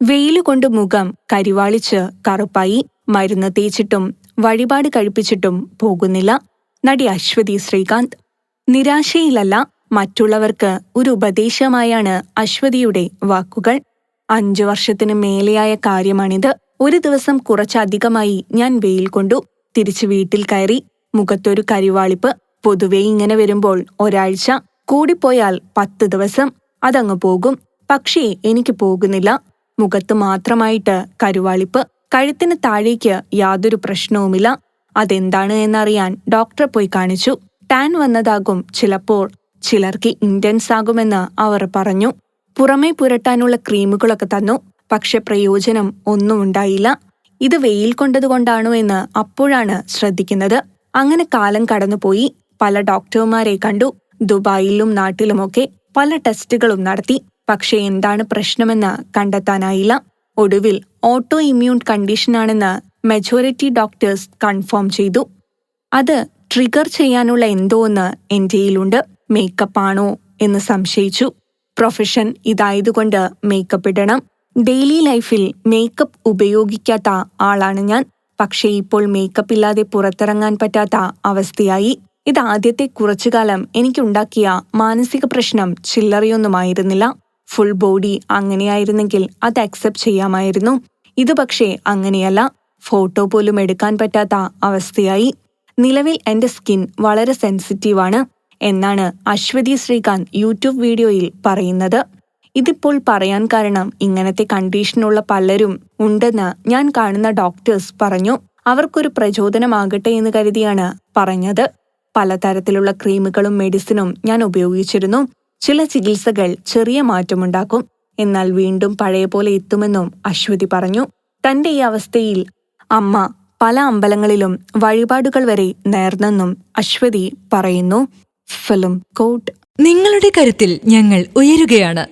വെയിലുകൊണ്ട് മുഖം കരിവാളിച്ച് കറുപ്പായി മരുന്ന് തേച്ചിട്ടും വഴിപാട് കഴിപ്പിച്ചിട്ടും പോകുന്നില്ല. നടി അശ്വതി ശ്രീകാന്ത്. നിരാശയിലല്ല മറ്റുള്ളവർക്ക് ഒരു ഉപദേശമായാണ് അശ്വതിയുടെ വാക്കുകൾ. അഞ്ചു വർഷത്തിന് മേലെയായ കാര്യമാണിത്. ഒരു ദിവസം കുറച്ചധികമായി ഞാൻ വെയിൽ കൊണ്ടു തിരിച്ചു വീട്ടിൽ കയറി മുഖത്തൊരു കരിവാളിപ്പ്. പൊതുവെ ഇങ്ങനെ വരുമ്പോൾ ഒരാഴ്ച കൂടിപ്പോയാൽ പത്ത് ദിവസം അതങ്ങ് പോകും. പക്ഷേ എനിക്ക് പോകുന്നില്ല. മുഖത്ത് മാത്രമായിട്ട് കരുവാളിപ്പ്. കഴുത്തിന് താഴേക്ക് യാതൊരു പ്രശ്നവുമില്ല. അതെന്താണ് എന്നറിയാൻ ഡോക്ടറെ പോയി കാണിച്ചു. ടാൻ വന്നതാകും ചിലപ്പോൾ ചിലർക്ക് ഇന്റൻസ് ആകുമെന്ന് അവർ പറഞ്ഞു. പുറമേ പുരട്ടാനുള്ള ക്രീമുകളൊക്കെ തന്നു. പക്ഷെ പ്രയോജനം ഒന്നും ഉണ്ടായില്ല. ഇത് വെയിൽ കൊണ്ടതുകൊണ്ടാണോ എന്ന് അപ്പോഴാണ് ശ്രദ്ധിക്കുന്നത്. അങ്ങനെ കാലം കടന്നുപോയി. പല ഡോക്ടർമാരെ കണ്ടു. ദുബായിലും നാട്ടിലുമൊക്കെ പല ടെസ്റ്റുകളും നടത്തി. പക്ഷേ എന്താണ് പ്രശ്നമെന്ന് കണ്ടെത്താനായില്ല. ഒടുവിൽ ഓട്ടോ ഇമ്മ്യൂൺ കണ്ടീഷനാണെന്ന് മെജോറിറ്റി ഡോക്ടേഴ്സ് കൺഫേം ചെയ്തു. അത് ട്രിഗർ ചെയ്യാനുള്ള എന്തോ ഒന്ന് എന്റെയിലുണ്ട് മേക്കപ്പ് ആണോ എന്ന് സംശയിച്ചു. പ്രൊഫഷൻ ഇതായതുകൊണ്ട് മേക്കപ്പ് ഇടണം. ഡെയിലി ലൈഫിൽ മേക്കപ്പ് ഉപയോഗിക്കാത്ത ആളാണ് ഞാൻ. പക്ഷേ ഇപ്പോൾ മേക്കപ്പ് ഇല്ലാതെ പുറത്തിറങ്ങാൻ പറ്റാത്ത അവസ്ഥയായി. ഇത് ആദ്യത്തെ കുറച്ചുകാലം എനിക്കുണ്ടാക്കിയ മാനസിക പ്രശ്നം ചില്ലറയൊന്നുമായിരുന്നില്ല. ഫുൾ ബോഡി അങ്ങനെയായിരുന്നെങ്കിൽ അത് അക്സെപ്റ്റ് ചെയ്യാമായിരുന്നു. ഇത് പക്ഷേ അങ്ങനെയല്ല. ഫോട്ടോ പോലും എടുക്കാൻ പറ്റാത്ത അവസ്ഥയായി. നിലവിൽ എന്റെ സ്കിൻ വളരെ സെൻസിറ്റീവാണ് എന്നാണ് അശ്വതി ശ്രീകാന്ത് യൂട്യൂബ് വീഡിയോയിൽ പറയുന്നത്. ഇതിപ്പോൾ പറയാൻ കാരണം ഇങ്ങനത്തെ കണ്ടീഷനുള്ള പലരും ഉണ്ടെന്ന് ഞാൻ കാണുന്ന ഡോക്ടേഴ്സ് പറഞ്ഞു. അവർക്കൊരു പ്രചോദനമാകട്ടെ എന്ന് കരുതിയാണ് പറഞ്ഞത്. പലതരത്തിലുള്ള ക്രീമുകളും മെഡിസിനും ഞാൻ ഉപയോഗിച്ചിരുന്നു. ചില ചികിത്സകൾ ചെറിയ മാറ്റമുണ്ടാക്കും. എന്നാൽ വീണ്ടും പഴയ പോലെ എത്തുമെന്നും അശ്വതി പറഞ്ഞു. തന്റെ ഈ അവസ്ഥയിൽ അമ്മ പല അമ്പലങ്ങളിലും വഴിപാടുകൾ വരെ നേർന്നെന്നും അശ്വതി പറയുന്നു. Film coat. നിങ്ങളുടെ കരുത്തിൽ ഞങ്ങൾ ഉയരുകയാണ്.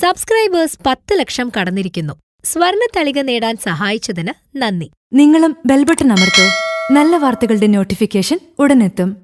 സബ്സ്ക്രൈബേഴ്സ് പത്ത് ലക്ഷം കടന്നിരിക്കുന്നു. സ്വർണ തളിക നേടാൻ സഹായിച്ചതിന് നന്ദി. നിങ്ങളും ബെൽബട്ടൺ അമർത്തോ. നല്ല വാർത്തകളുടെ നോട്ടിഫിക്കേഷൻ ഉടനെത്തും.